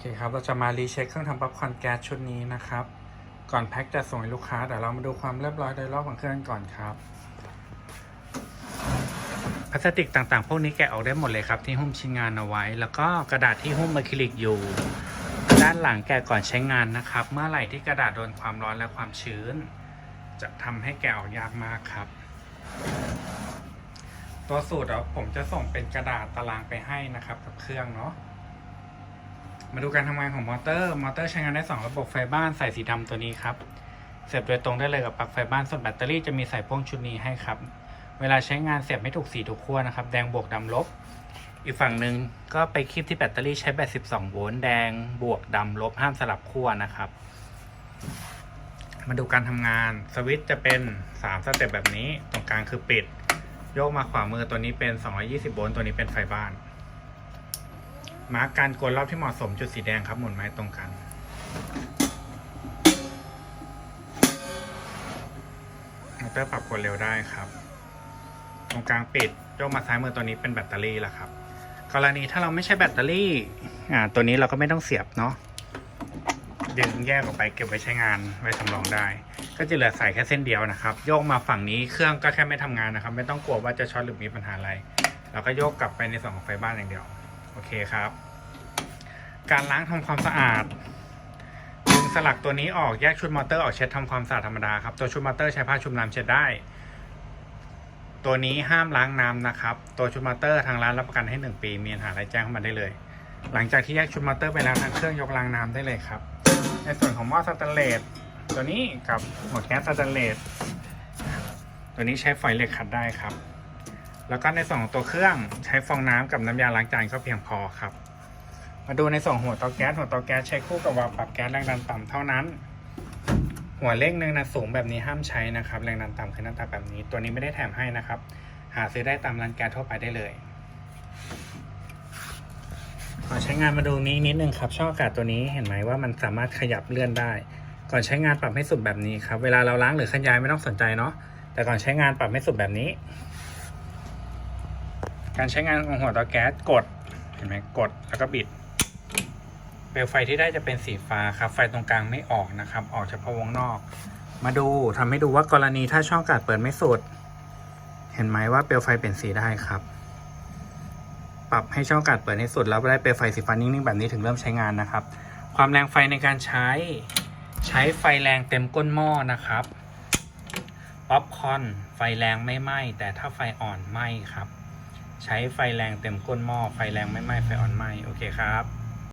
อเคครับเราจะมารีเช็คเครื่องทำป๊อปคอร์นแก๊สชุดนี้นะครับ ก่อนแพ็คจะส่งให้ลูกค้าเดี๋ยวเรามาดูความเรียบร้อยโดยรอบของเครื่องก่อนครับพลาสติกต่างๆ พวกนี้แกะออกได้หมดเลยครับที่หุ้มชิ้นงานเอาไว้ แล้วก็กระดาษที่หุ้มอะคริลิกอยู่ ด้านหลังแกะก่อนใช้งานนะครับ เมื่อไหร่ที่กระดาษโดนความร้อนและความชื้น จะทำให้แกะออกยากมากครับ ตัวสูตรเดี๋ยวผมจะส่งเป็นกระดาษตารางไปให้นะครับกับเครื่องเนาะ มาดูการทำงานของมอเตอร์ มอเตอร์ใช้งานได้ 2 ระบบไฟบ้านใส่สีดำตัวนี้ครับ เสียบโดยตรงได้เลยกับปลั๊กไฟบ้านส่วนแบตเตอรี่จะมีใส่พ่วงชุดนี้ให้ครับ เวลาใช้งานเสียบไม่ถูกสีถูกขั้วนะครับ แดงบวกดำลบ อีกฝั่งหนึ่งก็ไปคลิปที่แบตเตอรี่ใช้แบต 12 โวลต์แดงบวกดำลบห้ามสลับขั้วนะครับ มาดูการทำงานสวิตช์จะเป็น 3 สเต็ปแบบนี้ ตรงกลางคือปิด โยกมาขวามือตัวนี้เป็น 220 โวลต์ตัวนี้เป็นไฟบ้าน มาร์กการกดรอบที่เหมาะสมจุดสีแดงครับหมุนไม้ตรงกันมอเตอร์ปรับกดเร็วได้ครับ ตรงกลางปิดโยกมาซ้ายมือตัวนี้เป็นแบตเตอรี่แล้วครับ กรณีถ้าเราไม่ใช้แบตเตอรี่อ่าตัวนี้เราก็ไม่ต้องเสียบเนาะดึงแยกออกไปเก็บไว้ใช้งานไว้สำรองได้ ก็จะเหลือใส่แค่เส้นเดียวนะครับ โยกมาฝั่งนี้เครื่องก็แค่ไม่ทำงานนะครับ ไม่ต้องกลัวว่าจะช็อตหรือมีปัญหาอะไร เราก็โยกกลับไปในส่วนของไฟบ้านอย่างเดียว โอเคครับ การล้างทำความสะอาดดึงสลักตัวนี้ออกแยกชุดมอเตอร์ออกเช็ดทำความสะอาดธรรมดาครับ ตัวชุดมอเตอร์ใช้ผ้าชุบน้ำเช็ดได้ ตัวนี้ห้ามล้างน้ำนะครับ ตัวชุดมอเตอร์ทางร้านรับประกันให้ 1 ปีมีปัญหาอะไรแจ้งเข้ามาได้เลย หลังจากที่แยกชุดมอเตอร์ไปแล้วทางเครื่องยกล้างน้ำได้เลยครับ ในส่วนของหม้อสแตนเลสตัวนี้กับหัวแก๊สสแตนเลสตัวนี้ใช้ฝอยเหล็กขัดได้ครับ แล้วก็ในส่วนของตัวเครื่องใช้ฟองน้ำกับน้ำยาล้างจานก็เพียงพอครับ มาดูในส่วนหัวเตาแก๊สหัวเตาแก๊สใช้คู่กับวาล์วปรับแก๊สแรงดันต่ำเท่านั้น หัวเลขหนึ่งนะสูงแบบนี้ห้ามใช้นะครับแรงดันต่ำคือหน้าตาแบบนี้ ตัวนี้ไม่ได้แถมให้นะครับ หาซื้อได้ตามร้านแก๊สทั่วไปได้เลยขอใช้งานมาดูนี้นิดนึงครับช่องอากาศตัวนี้เห็นไหมว่ามันสามารถขยับเลื่อนได้ ก่อนใช้งานปรับให้สุดแบบนี้ครับ เวลาเราล้างหรือขยายไม่ต้องสนใจเนาะแต่ก่อนใช้งานปรับให้สุดแบบนี้ การใช้งานของหัวเตาแก๊สกดเห็นไหมกดแล้วก็บิด เปลวไฟที่ได้จะเป็นสีฟ้าครับ ไฟตรงกลางไม่ออกนะครับ ออกเฉพาะวงนอก มาดูทำให้ดูว่ากรณีถ้าช่องกาศเปิดไม่สุด เห็นไหมว่าเปลวไฟเปลี่ยนสีได้ครับ ปรับให้ช่องกาศเปิดให้สุดแล้วได้เปลวไฟสีฟ้านิ่งๆแบบนี้ถึงเริ่มใช้งานนะครับ ความแรงไฟในการใช้ใช้ไฟแรงเต็มก้นหม้อนะครับป๊อปคอร์นไฟแรงไม่ไหม้แต่ถ้าไฟอ่อนไหม้ครับ ใช้ไฟแรงเต็มก้นหม้อไฟแรงไม่ไหม้ไฟอ่อนไหม้โอเคครับ